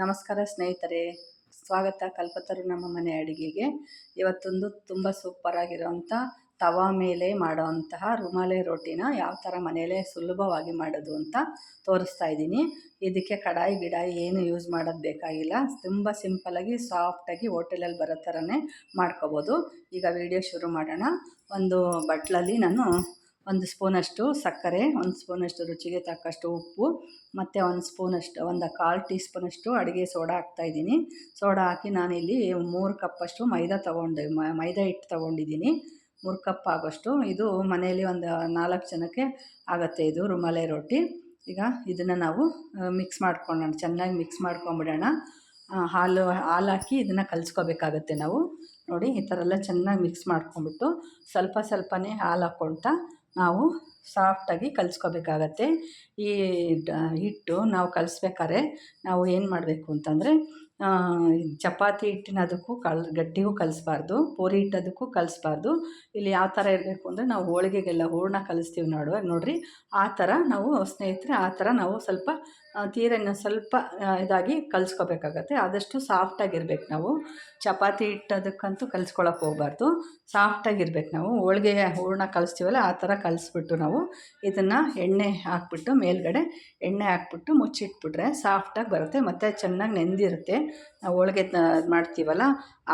ನಮಸ್ಕಾರ ಸ್ನೇಹಿತರೆ. ಸ್ವಾಗತ ಕಲ್ಪತರು ನಮ್ಮ ಮನೆ ಅಡುಗೆಗೆ. ಇವತ್ತೊಂದು ತುಂಬ ಸೂಪರಾಗಿರೋವಂಥ ತವಾ ಮೇಲೆ ಮಾಡೋವಂತಹ ರುಮಾಲೆ ರೋಟಿನ ಯಾವ ಥರ ಮನೆಯಲ್ಲೇ ಸುಲಭವಾಗಿ ಮಾಡೋದು ಅಂತ ತೋರಿಸ್ತಾ ಇದ್ದೀನಿ. ಇದಕ್ಕೆ ಕಡಾಯಿ ಗಿಡಾಯಿ ಏನು ಯೂಸ್ ಮಾಡೋದು ಬೇಕಾಗಿಲ್ಲ. ತುಂಬ ಸಿಂಪಲಾಗಿ ಸಾಫ್ಟಾಗಿ ಹೋಟೆಲಲ್ಲಿ ಬರೋ ಥರನೇ ಮಾಡ್ಕೋಬೋದು. ಈಗ ವಿಡಿಯೋ ಶುರು ಮಾಡೋಣ. ಒಂದು ಬಟ್ಲಲ್ಲಿ ನಾನು ಒಂದು ಸ್ಪೂನಷ್ಟು ಸಕ್ಕರೆ, ಒಂದು ಸ್ಪೂನಷ್ಟು ರುಚಿಗೆ ತಕ್ಕಷ್ಟು ಉಪ್ಪು, ಮತ್ತು ಒಂದು ಸ್ಪೂನಷ್ಟು ಒಂದು ಕಾಲು ಟೀ ಸ್ಪೂನಷ್ಟು ಅಡುಗೆ ಸೋಡಾ ಹಾಕ್ತಾಯಿದ್ದೀನಿ ಸೋಡಾ ಹಾಕಿ ನಾನಿಲ್ಲಿ ಮೂರು ಕಪ್ಪಷ್ಟು ಮೈದಾ ತೊಗೊಂಡು ಮೈದಾ ಹಿಟ್ಟು ತೊಗೊಂಡಿದ್ದೀನಿ. ಮೂರು ಕಪ್ ಆಗೋಷ್ಟು. ಇದು ಮನೆಯಲ್ಲಿ ಒಂದು ನಾಲ್ಕು ಜನಕ್ಕೆ ಆಗುತ್ತೆ ಇದು ರುಮಾಲೆ ರೊಟ್ಟಿ. ಈಗ ಇದನ್ನು ನಾವು ಮಿಕ್ಸ್ ಮಾಡ್ಕೊಳ್ಳೋಣ, ಚೆನ್ನಾಗಿ ಮಿಕ್ಸ್ ಮಾಡ್ಕೊಂಬಿಡೋಣ. ಹಾಲು ಹಾಲು ಹಾಕಿ ಇದನ್ನು ಕಲಿಸ್ಕೋಬೇಕಾಗತ್ತೆ ನಾವು. ನೋಡಿ, ಈ ಥರ ಎಲ್ಲ ಚೆನ್ನಾಗಿ ಮಿಕ್ಸ್ ಮಾಡ್ಕೊಂಬಿಟ್ಟು ಸ್ವಲ್ಪ ಸ್ವಲ್ಪನೇ ಹಾಲು ಹಾಕ್ಕೊಳ್ತಾ ನಾವು ಸಾಫ್ಟಾಗಿ ಕಲಿಸ್ಕೋಬೇಕಾಗತ್ತೆ. ಈ ಹಿಟ್ಟು ನಾವು ಕಲಿಸ್ಬೇಕಾದ್ರೆ ನಾವು ಏನು ಮಾಡಬೇಕು ಅಂತಂದರೆ ಚಪಾತಿ ಹಿಟ್ಟಿನ ಅದಕ್ಕೂ ಕಲ್ ಗಟ್ಟಿಗೂ ಕಲಿಸ್ಬಾರ್ದು, ಪೂರಿ ಹಿಟ್ಟದಕ್ಕೂ ಕಲಿಸ್ಬಾರ್ದು. ಇಲ್ಲಿ ಯಾವ ಥರ ಇರಬೇಕು ಅಂದರೆ ನಾವು ಹೋಳಿಗೆಗೆಲ್ಲ ಹೂರಣ ಕಲಿಸ್ತೀವಿ ನೋಡುವ ನೋಡಿರಿ. ಆ ಥರ ನಾವು ಸ್ನೇಹಿತರೆ, ಆ ಥರ ನಾವು ಸ್ವಲ್ಪ ತೀರನ್ನು ಸ್ವಲ್ಪ ಇದಾಗಿ ಕಲಿಸ್ಕೋಬೇಕಾಗತ್ತೆ. ಆದಷ್ಟು ಸಾಫ್ಟಾಗಿರ್ಬೇಕು ನಾವು. ಚಪಾತಿ ಹಿಟ್ಟದಕ್ಕಂತೂ ಕಲಿಸ್ಕೊಳಕ್ಕೆ ಹೋಗ್ಬಾರ್ದು. ಸಾಫ್ಟಾಗಿರ್ಬೇಕು ನಾವು. ಹೋಳಿಗೆ ಹೂರಣ ಕಲಿಸ್ತೀವಲ್ಲ, ಆ ಥರ ಕಲಿಸ್ಬಿಟ್ಟು ನಾವು ಇದನ್ನು ಎಣ್ಣೆ ಹಾಕ್ಬಿಟ್ಟು ಮೇಲ್ಗಡೆ ಎಣ್ಣೆ ಹಾಕ್ಬಿಟ್ಟು ಮುಚ್ಚಿಟ್ಬಿಟ್ರೆ ಸಾಫ್ಟಾಗಿ ಬರುತ್ತೆ. ಮತ್ತು ಚೆನ್ನಾಗಿ ನೆಂದಿರುತ್ತೆ. ನಾವು ಹೋಳ್ಗೆ ಮಾಡ್ತೀವಲ್ಲ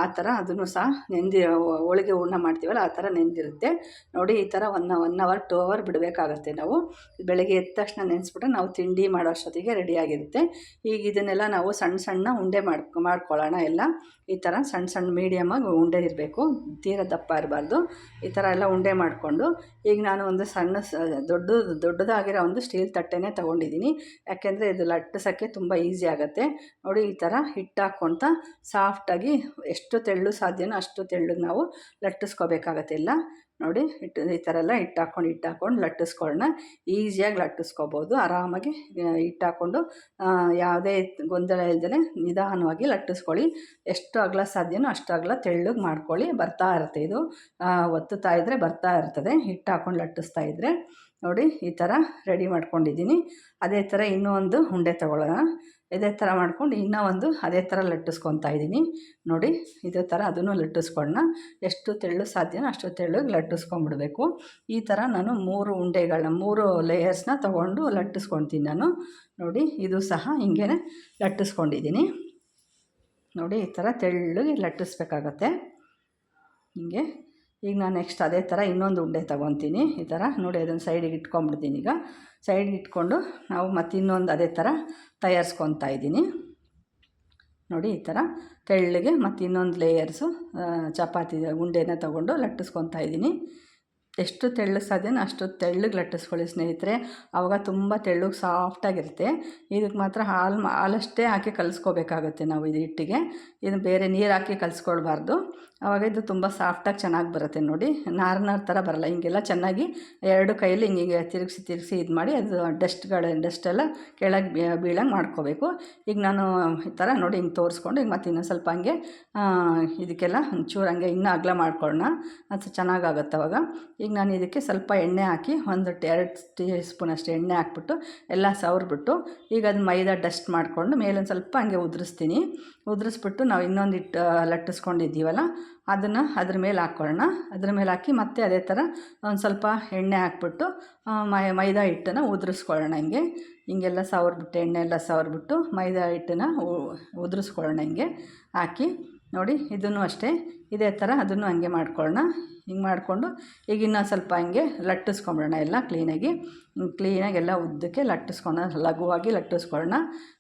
ಆ ಥರ ಅದನ್ನು ಸಹ ನೆಂದಿ, ಹೋಳಿಗೆ ಹೂರ್ಣ ಮಾಡ್ತೀವಲ್ಲ ಆ ಥರ ನೆಂದಿರುತ್ತೆ. ನೋಡಿ ಈ ಥರ one one hour, two hour ಬಿಡಬೇಕಾಗತ್ತೆ ನಾವು. ಬೆಳಗ್ಗೆ ಎದ್ದ ತಕ್ಷಣ ನೆನೆಸ್ಬಿಟ್ರೆ ನಾವು ತಿಂಡಿ ಮಾಡೋ ಅಷ್ಟೊತ್ತಿಗೆ ರೆಡಿಯಾಗಿರುತ್ತೆ ಈಗ ಇದನ್ನೆಲ್ಲ ನಾವು ಸಣ್ಣ ಸಣ್ಣ ಉಂಡೆ ಮಾಡ್ಕೊ ಮಾಡ್ಕೊಳ್ಳೋಣ ಎಲ್ಲ. ಈ ಥರ ಸಣ್ಣ ಸಣ್ಣ ಮೀಡಿಯಮಾಗಿ ಉಂಡೆ ಇರಬೇಕು. ತೀರ ದಪ್ಪ ಇರಬಾರ್ದು. ಈ ಥರ ಎಲ್ಲ ಉಂಡೆ ಮಾಡಿಕೊಂಡು. ಈಗ ನಾನು ಒಂದು ಸಣ್ಣ ದೊಡ್ಡ, ದೊಡ್ಡದಾಗಿರೋ ಒಂದು ಸ್ಟೀಲ್ ತಟ್ಟೆನೇ ತೊಗೊಂಡಿದ್ದೀನಿ. ಯಾಕೆಂದರೆ ಇದು ಲಟ್ಟಿಸೋಕ್ಕೆ ತುಂಬ ಈಸಿ ಆಗುತ್ತೆ. ನೋಡಿ ಈ ಥರ ಹಿಟ್ಟು ಹಾಕ್ಕೊತ ಸಾಫ್ಟಾಗಿ ಎಷ್ಟು ತೆಳ್ಳು ಸಾಧ್ಯನೋ ಅಷ್ಟು ತೆಳ್ಳಗೆ ನಾವು ಲಟ್ಟಿಸ್ಕೋಬೇಕಾಗತ್ತಿಲ್ಲ ನೋಡಿ ಹಿಟ್ಟು ಈ ಥರ ಎಲ್ಲ ಹಿಟ್ಟು ಹಾಕ್ಕೊಂಡು ಹಿಟ್ಟು ಹಾಕ್ಕೊಂಡು ಲಟ್ಟಿಸ್ಕೊಳ್ಳೋಣ ಈಸಿಯಾಗಿ ಲಟ್ಟಿಸ್ಕೋಬೋದು. ಆರಾಮಾಗಿ ಹಿಟ್ಟು ಹಾಕ್ಕೊಂಡು ಯಾವುದೇ ಗೊಂದಲ ಇಲ್ಲದೇ ನಿಧಾನವಾಗಿ ಲಟ್ಟಿಸ್ಕೊಳ್ಳಿ. ಎಷ್ಟು ಅಗಲ ಸಾಧ್ಯನೋ ಅಷ್ಟು ಅಗಲ ತೆಳ್ಳಗೆ ಮಾಡ್ಕೊಳ್ಳಿ. ಬರ್ತಾ ಇರುತ್ತೆ ಇದು. ಒತ್ತುತ್ತಾ ಇದ್ದರೆ ಬರ್ತಾ ಇರ್ತದೆ. ಹಿಟ್ಟು ಹಾಕ್ಕೊಂಡು ಲಟ್ಟಿಸ್ತಾ ಇದ್ದರೆ ನೋಡಿ ಈ ಥರ ರೆಡಿ ಮಾಡ್ಕೊಂಡಿದ್ದೀನಿ. ಅದೇ ಥರ ಇನ್ನೂ ಒಂದು ಉಂಡೆ ತೊಗೊಳ್ಳೋಣ. ಇದೇ ಥರ ಮಾಡ್ಕೊಂಡು ಇನ್ನೂ ಒಂದು ಅದೇ ಥರ ಲಟ್ಟಿಸ್ಕೊತಾ ಇದ್ದೀನಿ. ನೋಡಿ, ಇದೇ ಥರ ಅದನ್ನು ಲಟ್ಟಿಸ್ಕೊಳ್ಳೋಣ. ಎಷ್ಟು ತೆಳ್ಳು ಸಾಧ್ಯನೋ ಅಷ್ಟು ತೆಳ್ಳಗೆ ಲಟ್ಟಿಸ್ಕೊಂಬಿಡ್ಬೇಕು. ಈ ಥರ ನಾನು ಮೂರು ಉಂಡೆಗಳನ್ನ, ಮೂರು ಲೇಯರ್ಸ್ನ ತೊಗೊಂಡು ಲಟ್ಟಿಸ್ಕೊತೀನಿ ನಾನು. ನೋಡಿ, ಇದು ಸಹ ಹಿಂಗೆ ಲಟ್ಟಿಸ್ಕೊಂಡಿದ್ದೀನಿ. ನೋಡಿ, ಈ ಥರ ತೆಳ್ಳಗೆ ಲಟ್ಟಿಸ್ಬೇಕಾಗತ್ತೆ. ಹೀಗೆ ಈಗ ನಾನು ನೆಕ್ಸ್ಟ್ ಅದೇ ಥರ ಇನ್ನೊಂದು ಉಂಡೆ ತೊಗೊತೀನಿ. ಈ ಥರ ನೋಡಿ ಅದನ್ನು ಸೈಡಿಗೆ ಇಟ್ಕೊಂಡ್ಬಿಡ್ತೀನಿ ಈಗ. ಸೈಡ್ಗೆ ಇಟ್ಕೊಂಡು ನಾವು ಮತ್ತೆ ಇನ್ನೊಂದು ಅದೇ ಥರ ತಯಾರಿಸ್ಕೊತಾ ಇದ್ದೀನಿ. ನೋಡಿ ಈ ಥರ ತೆಳ್ಳಗೆ ಮತ್ತು ಇನ್ನೊಂದು ಲೇಯರ್ಸು ಚಪಾತಿ ಉಂಡೆನ ತೊಗೊಂಡು ಲಟ್ಟಿಸ್ಕೊತಾ ಇದ್ದೀನಿ. ಎಷ್ಟು ತೆಳ್ಳಗೆ ಸಾಧ್ಯನೋ ಅಷ್ಟು ತೆಳ್ಳಗೆ ಲಟ್ಟಿಸ್ಕೊಳ್ಳಿ ಸ್ನೇಹಿತರೆ. ಆವಾಗ ತುಂಬ ತೆಳ್ಳಗೆ ಸಾಫ್ಟಾಗಿರುತ್ತೆ ಇದಕ್ಕೆ ಮಾತ್ರ ಹಾಲು ಹಾಲಷ್ಟೇ ಹಾಕಿ ಕಲಿಸ್ಕೋಬೇಕಾಗುತ್ತೆ ನಾವು ಇದು ಹಿಟ್ಟಿಗೆ. ಇದು ಬೇರೆ ನೀರು ಹಾಕಿ ಕಲಿಸ್ಕೊಳ್ಬಾರ್ದು. ಆವಾಗ ಇದು ತುಂಬ ಸಾಫ್ಟಾಗಿ ಚೆನ್ನಾಗಿ ಬರುತ್ತೆ ನೋಡಿ. ನಾರು ಥರ ಬರಲ್ಲ. ಹಿಂಗೆಲ್ಲ ಚೆನ್ನಾಗಿ ಎರಡು ಕೈಯಲ್ಲಿ ಹಿಂಗೆ ತಿರುಗಿಸಿ ತಿರುಗಿಸಿ ಇದು ಮಾಡಿ ಅದು ಡಸ್ಟ್ಗಳ, ಡಸ್ಟೆಲ್ಲ ಕೆಳಗೆ ಬೀಳಂಗೆ ಮಾಡ್ಕೋಬೇಕು. ಈಗ ನಾನು ಈ ಥರ ನೋಡಿ ಹಿಂಗೆ ತೋರಿಸ್ಕೊಂಡು ಈಗ ಮತ್ತೆ ಇನ್ನೊಂದು ಸ್ವಲ್ಪ ಹಂಗೆ ಇದಕ್ಕೆಲ್ಲ ಒಂಚೂರು ಹಂಗೆ ಇನ್ನೂ ಅಗಲ ಮಾಡ್ಕೊಳ್ಳೋಣ. ಅದು ಚೆನ್ನಾಗಾಗುತ್ತೆ ಅವಾಗ. ಈಗ ನಾನು ಇದಕ್ಕೆ ಸ್ವಲ್ಪ ಎಣ್ಣೆ ಹಾಕಿ ಒಂದು ಎರಡು ಟೀ ಸ್ಪೂನ್ ಅಷ್ಟು ಎಣ್ಣೆ ಹಾಕ್ಬಿಟ್ಟು ಎಲ್ಲ ಸವರ್ಬಿಟ್ಟು ಈಗ ಅದು ಮೈದಾ ಡಸ್ಟ್ ಮಾಡಿಕೊಂಡು ಮೇಲೊಂದು ಸ್ವಲ್ಪ ಹಂಗೆ ಉದುರಿಸ್ತೀನಿ. ಉದುರಿಸ್ಬಿಟ್ಟು ನಾವು ಇನ್ನೊಂದು ಇಟ್ಟು ಲಟ್ಟಿಸ್ಕೊಂಡಿದ್ದೀವಲ್ಲ ಅದನ್ನು ಅದ್ರ ಮೇಲೆ ಹಾಕ್ಕೊಳ್ಳೋಣ ಅದ್ರ ಮೇಲೆ ಹಾಕಿ ಮತ್ತೆ ಅದೇ ಥರ ಒಂದು ಸ್ವಲ್ಪ ಎಣ್ಣೆ ಹಾಕ್ಬಿಟ್ಟು ಮೈ, ಮೈದಾ ಹಿಟ್ಟನ್ನು ಉದುರಿಸ್ಕೊಳ್ಳೋಣ ಹಿಂಗೆ. ಹಿಂಗೆಲ್ಲ ಸವರ್ಬಿಟ್ಟು, ಎಣ್ಣೆ ಎಲ್ಲ ಸವರ್ಬಿಟ್ಟು ಮೈದಾ ಹಿಟ್ಟನ್ನು ಉದುರಿಸ್ಕೊಳ್ಳೋಣ ಹಿಂಗೆ ಹಾಕಿ. ನೋಡಿ, ಇದನ್ನು ಅಷ್ಟೇ. ಇದೇ ಥರ ಅದನ್ನು ಹಂಗೆ ಮಾಡ್ಕೊಳ್ಳೋಣ. ಹಿಂಗೆ ಮಾಡಿಕೊಂಡು ಈಗ ಇನ್ನೊಂದು ಸ್ವಲ್ಪ ಹಂಗೆ ಲಟ್ಟಿಸ್ಕೊಂಬಿಡೋಣ ಎಲ್ಲ ಕ್ಲೀನಾಗಿ. ಕ್ಲೀನಾಗಿ ಎಲ್ಲ ಉದ್ದಕ್ಕೆ ಲಟ್ಟಿಸ್ಕೊಳ್ಳೋಣ. ಲಘುವಾಗಿ ಲಟ್ಟಿಸ್ಕೊಳ್ಳೋಣ.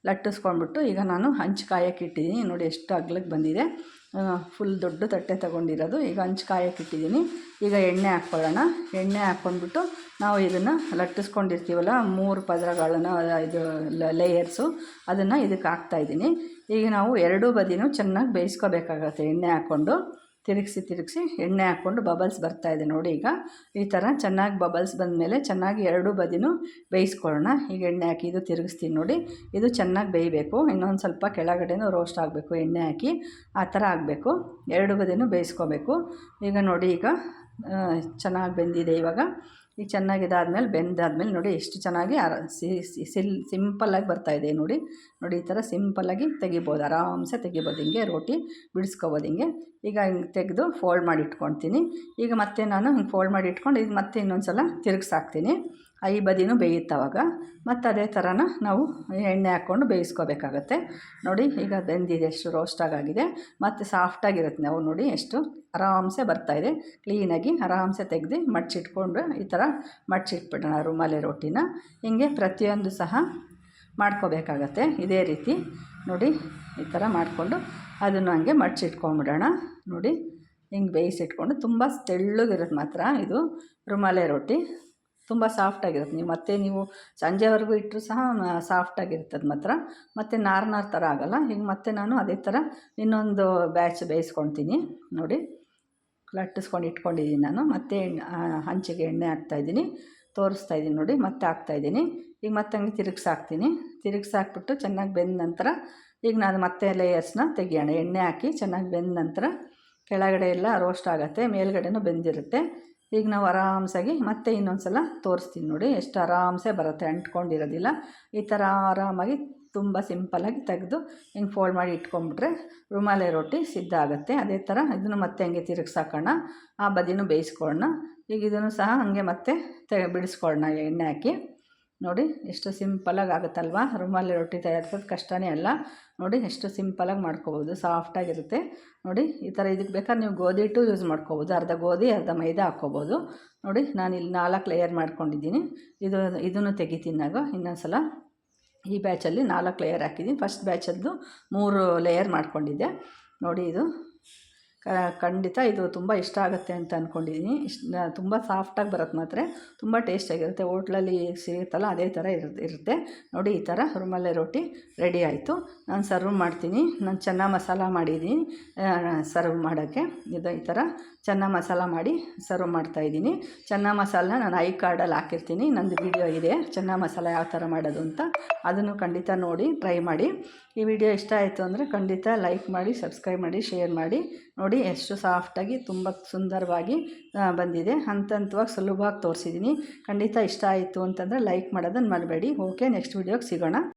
ಲಟ್ಟಿಸ್ಕೊಂಡ್ಬಿಟ್ಟು ಈಗ ನಾನು ಹಂಚು ಕಾಯಕ್ಕೆ ಇಟ್ಟಿದ್ದೀನಿ. ನೋಡಿ, ಎಷ್ಟು ಅಗ್ಲಕ್ಕೆ ಬಂದಿದೆ. ಫುಲ್ ದೊಡ್ಡ ತಟ್ಟೆ ತಗೊಂಡಿರೋದು. ಈಗ ಹಂಚು ಕಾಯಕ್ಕೆ ಇಟ್ಟಿದ್ದೀನಿ. ಈಗ ಎಣ್ಣೆ ಹಾಕ್ಕೊಳ್ಳೋಣ. ಎಣ್ಣೆ ಹಾಕ್ಕೊಂಡ್ಬಿಟ್ಟು ನಾವು ಇದನ್ನು ಲಟ್ಟಿಸ್ಕೊಂಡಿರ್ತೀವಲ್ಲ, ಮೂರು ಪದರಗಳನ್ನು, ಇದು ಲೇಯರ್ಸು ಅದನ್ನು ಇದಕ್ಕೆ ಹಾಕ್ತಾಯಿದ್ದೀನಿ ಈಗ ನಾವು ಎರಡೂ ಬದಿನೂ ಚೆನ್ನಾಗಿ ಬೇಯಿಸ್ಕೋಬೇಕಾಗತ್ತೆ ಎಣ್ಣೆ ಹಾಕ್ಕೊಂಡು. ತಿರುಗಿಸಿ ತಿರುಗಿಸಿ ಎಣ್ಣೆ ಹಾಕ್ಕೊಂಡು ಬಬಲ್ಸ್ ಬರ್ತಾಯಿದೆ ನೋಡಿ ಈಗ. ಈ ಥರ ಚೆನ್ನಾಗಿ ಬಬಲ್ಸ್ ಬಂದಮೇಲೆ ಚೆನ್ನಾಗಿ ಎರಡು ಬದಿನೂ ಬೇಯಿಸ್ಕೊಳ್ಳೋಣ. ಈಗ ಎಣ್ಣೆ ಹಾಕಿ ಇದು ತಿರುಗಿಸ್ತೀನಿ ನೋಡಿ. ಇದು ಚೆನ್ನಾಗಿ ಬೇಯಬೇಕು. ಇನ್ನೊಂದು ಸ್ವಲ್ಪ ಕೆಳಗಡೆನೂ ರೋಸ್ಟ್ ಆಗಬೇಕು. ಎಣ್ಣೆ ಹಾಕಿ ಆ ಥರ ಆಗಬೇಕು. ಎರಡು ಬದಿನೂ ಬೇಯಿಸ್ಕೋಬೇಕು. ಈಗ ನೋಡಿ ಈಗ ಚೆನ್ನಾಗಿ ಬೆಂದಿದೆ ಇವಾಗ. ಈಗ ಚೆನ್ನಾಗಿ ಇದಾದಮೇಲೆ ಬೆಂದಾದ್ಮೇಲೆ ನೋಡಿ ಎಷ್ಟು ಚೆನ್ನಾಗಿ ಸಿಲ್ ಸಿಂಪಲ್ಲಾಗಿ ಬರ್ತಾಯಿದೆ ನೋಡಿ. ನೋಡಿ ಈ ಥರ ಸಿಂಪಲ್ಲಾಗಿ ತೆಗಿಬೋದು. ಆರಾಮ್ಸೆ ತೆಗಿಬೋದು. ಹಿಂಗೆ ರೋಟಿ ಬಿಡಿಸ್ಕೋಬೋದು ಹಿಂಗೆ. ಈಗ ಹಿಂಗೆ ತೆಗೆದು ಫೋಲ್ಡ್ ಮಾಡಿ ಇಟ್ಕೊತೀನಿ ಈಗ ಮತ್ತೆ ನಾನು ಹಿಂಗೆ ಫೋಲ್ಡ್ ಮಾಡಿ ಇಟ್ಕೊಂಡು ಈಗ ಮತ್ತೆ ಇನ್ನೊಂದು ಸಲ ತಿರುಗಿಸಾಕ್ತೀನಿ. ಐ ಬದಿನೂ ಬೇಯುತ್ತವಾಗ ಮತ್ತು ಅದೇ ಥರನ ನಾವು ಎಣ್ಣೆ ಹಾಕ್ಕೊಂಡು ಬೇಯಿಸ್ಕೋಬೇಕಾಗತ್ತೆ. ನೋಡಿ, ಈಗ ಬೆಂದಿದೆ, ಎಷ್ಟು ರೋಸ್ಟಾಗಾಗಿದೆ ಮತ್ತು ಸಾಫ್ಟಾಗಿರುತ್ತೆ ನಾವು ನೋಡಿ ಎಷ್ಟು ಆರಾಮ್ಸೆ ಬರ್ತಾಯಿದೆ ಕ್ಲೀನಾಗಿ ಆರಾಮ್ಸೆ ತೆಗೆದು ಮಡ್ಚಿಟ್ಕೊಂಡು ಈ ಥರ ಮಡ್ಚಿಟ್ಬಿಡೋಣ ರುಮಾಲೆ ರೊಟ್ಟಿನ. ಹೀಗೆ ಪ್ರತಿಯೊಂದು ಸಹ ಮಾಡ್ಕೋಬೇಕಾಗತ್ತೆ. ಇದೇ ರೀತಿ ನೋಡಿ, ಈ ಥರ ಮಾಡಿಕೊಂಡು ಅದನ್ನು ಹಂಗೆ ಮಡ್ಚಿಟ್ಕೊಂಡ್ಬಿಡೋಣ ನೋಡಿ, ಹಿಂಗೆ ಬೇಯಿಸಿಟ್ಕೊಂಡು ತುಂಬ ತೆಳ್ಳಗಿರೋದು ಮಾತ್ರ ಇದು ರುಮಾಲೆ ರೋಟಿ ತುಂಬ ಸಾಫ್ಟಾಗಿರುತ್ತೆ ನೀವು ಮತ್ತೆ ನೀವು ಸಂಜೆವರೆಗೂ ಇಟ್ಟರೂ ಸಹ ಸಾಫ್ಟಾಗಿರುತ್ತೆ ಅದು ಮಾತ್ರ. ಮತ್ತು ನಾರು ನಾರು ಥರ ಆಗೋಲ್ಲ. ಈಗ ಮತ್ತೆ ನಾನು ಅದೇ ಥರ ಇನ್ನೊಂದು ಬ್ಯಾಚ್ ಬೇಯಿಸ್ಕೊತೀನಿ ನೋಡಿ, ಲಟ್ಟಿಸ್ಕೊಂಡು ಇಟ್ಕೊಂಡಿದ್ದೀನಿ ನಾನು. ಮತ್ತೆ ಹಂಚಿಗೆ ಎಣ್ಣೆ ಹಾಕ್ತಾಯಿದ್ದೀನಿ ತೋರಿಸ್ತಾ ಇದ್ದೀನಿ ನೋಡಿ, ಮತ್ತೆ ಹಾಕ್ತಾಯಿದ್ದೀನಿ ಈಗ ಮತ್ತೆ ಹಂಗೆ ತಿರುಗ್ಸಿ ಹಾಕಿಬಿಟ್ಟು ಚೆನ್ನಾಗಿ ಬೆಂದ ನಂತರ ಈಗ ನಾನು ಮತ್ತೆ ಲೇಯರ್ಸ್ನ ತೆಗಿಯೋಣ. ಎಣ್ಣೆ ಹಾಕಿ ಚೆನ್ನಾಗಿ ಬೆಂದ ನಂತರ ಕೆಳಗಡೆ ಎಲ್ಲ ರೋಸ್ಟ್ ಆಗುತ್ತೆ, ಮೇಲ್ಗಡೆನೂ ಬೆಂದಿರುತ್ತೆ. ಈಗ ನಾವು ಆರಾಮ್ಸಾಗಿ ಮತ್ತೆ ಇನ್ನೊಂದು ಸಲ ತೋರಿಸ್ತೀನಿ ನೋಡಿ, ಎಷ್ಟು ಆರಾಮ್ಸೆ ಬರುತ್ತೆ ಅಂಟ್ಕೊಂಡಿರೋದಿಲ್ಲ. ಈ ಥರ ಆರಾಮಾಗಿ ತುಂಬ ಸಿಂಪಲಾಗಿ ತೆಗೆದು ಹಿಂಗೆ ಫೋಲ್ಡ್ ಮಾಡಿ ಇಟ್ಕೊಂಡ್ಬಿಟ್ರೆ ರುಮಾಲೆ ರೊಟ್ಟಿ ಸಿದ್ಧ ಆಗುತ್ತೆ. ಅದೇ ಥರ ಇದನ್ನು ಮತ್ತೆ ಹಂಗೆ ತಿರುಗ್ಸಾಕೋಣ, ಆ ಬದಿನೂ ಬೇಯಿಸ್ಕೊಳ್ಳೋಣ. ಈಗ ಇದನ್ನು ಸಹ ಹಾಗೆ ಮತ್ತೆ ತೆ ಬಿಡಿಸ್ಕೊಳ್ಳೋಣ ಎಣ್ಣೆ ಹಾಕಿ. ನೋಡಿ, ಎಷ್ಟು ಸಿಂಪಲಾಗಿ ಆಗುತ್ತಲ್ವ? ರುಮಾಲಿ ರೊಟ್ಟಿ ತಯಾರಿಸೋದು ಕಷ್ಟನೇ ಅಲ್ಲ. ನೋಡಿ, ಎಷ್ಟು ಸಿಂಪಲಾಗಿ ಮಾಡ್ಕೋಬೋದು ಸಾಫ್ಟಾಗಿರುತ್ತೆ ನೋಡಿ, ಈ ಥರ ಇದಕ್ಕೆ ಬೇಕಾದ್ರೆ ನೀವು ಗೋಧಿ ಹಿಟ್ಟು ಯೂಸ್ ಮಾಡ್ಕೋಬೋದು. ಅರ್ಧ ಗೋಧಿ, ಅರ್ಧ ಮೈದಾ ಹಾಕ್ಕೋಬೋದು. ನೋಡಿ, ನಾನು ಇಲ್ಲಿ ನಾಲ್ಕು ಲೇಯರ್ ಮಾಡ್ಕೊಂಡಿದ್ದೀನಿ. ಇದು, ಇದನ್ನು ತೆಗಿತೀನಾಗ ಇನ್ನೊಂದು ಸಲ ಈ ಬ್ಯಾಚಲ್ಲಿ ನಾಲ್ಕು ಲೇಯರ್ ಹಾಕಿದ್ದೀನಿ. ಫಸ್ಟ್ ಬ್ಯಾಚದ್ದು ಮೂರು ಲೇಯರ್ ಮಾಡ್ಕೊಂಡಿದ್ದೆ. ನೋಡಿ ಇದು. ಖಂಡಿತ ಇದು ತುಂಬ ಇಷ್ಟ ಆಗುತ್ತೆ ಅಂತ ಅಂದ್ಕೊಂಡಿದ್ದೀನಿ ಇಷ್ಟು ತುಂಬ ಸಾಫ್ಟಾಗಿ ಬರುತ್ತೆ ಮಾತ್ರ. ತುಂಬ ಟೇಸ್ಟಾಗಿರುತ್ತೆ ಹೋಟ್ಲಲ್ಲಿ ಸಿಗುತ್ತಲ್ಲ, ಅದೇ ಥರ ಇರುತ್ತೆ ಇರುತ್ತೆ. ನೋಡಿ, ಈ ಥರ ರುಮಾಲೆ ರೊಟ್ಟಿ ರೆಡಿ ಆಯಿತು. ನಾನು ಸರ್ವ್ ಮಾಡ್ತೀನಿ. ನಾನು ಚೆನ್ನಾಗಿ ಮಸಾಲ ಮಾಡಿದ್ದೀನಿ ಸರ್ವ್ ಮಾಡೋಕ್ಕೆ. ಇದು ಈ ಥರ ಚೆನ್ನಾಗಿ ಮಸಾಲ ಮಾಡಿ ಸರ್ವ್ ಮಾಡ್ತಾಯಿದ್ದೀನಿ ಚೆನ್ನ ಮಸಾಲನ ನಾನು ಐ ಕಾರ್ಡಲ್ಲಿ ಹಾಕಿರ್ತೀನಿ. ನಂದು ವಿಡಿಯೋ ಇದೆ. ಚೆನ್ನ ಮಸಾಲ ಯಾವ ಥರ ಮಾಡೋದು ಅಂತ ಅದನ್ನು ಖಂಡಿತ ನೋಡಿ ಟ್ರೈ ಮಾಡಿ. ಈ ವಿಡಿಯೋ ಇಷ್ಟ ಆಯಿತು ಅಂದರೆ ಖಂಡಿತ ಲೈಕ್ ಮಾಡಿ ಸಬ್ಸ್ಕ್ರೈಬ್ ಮಾಡಿ ಶೇರ್ ಮಾಡಿ. ನೋಡಿ ಎಷ್ಟು ಸಾಫ್ಟಾಗಿ ತುಂಬ ಸುಂದರವಾಗಿ ಬಂದಿದೆ. ಹಂತ ಹಂತವಾಗಿ ಸುಲಭವಾಗಿ ತೋರಿಸಿದ್ದೀನಿ ಖಂಡಿತ ಇಷ್ಟ ಆಯಿತು ಅಂತಂದರೆ ಲೈಕ್ ಮಾಡೋದನ್ನು ಮಾಡಬೇಡಿ ಓಕೆ ನೆಕ್ಸ್ಟ್ ವೀಡಿಯೋಗೆ ಸಿಗೋಣ.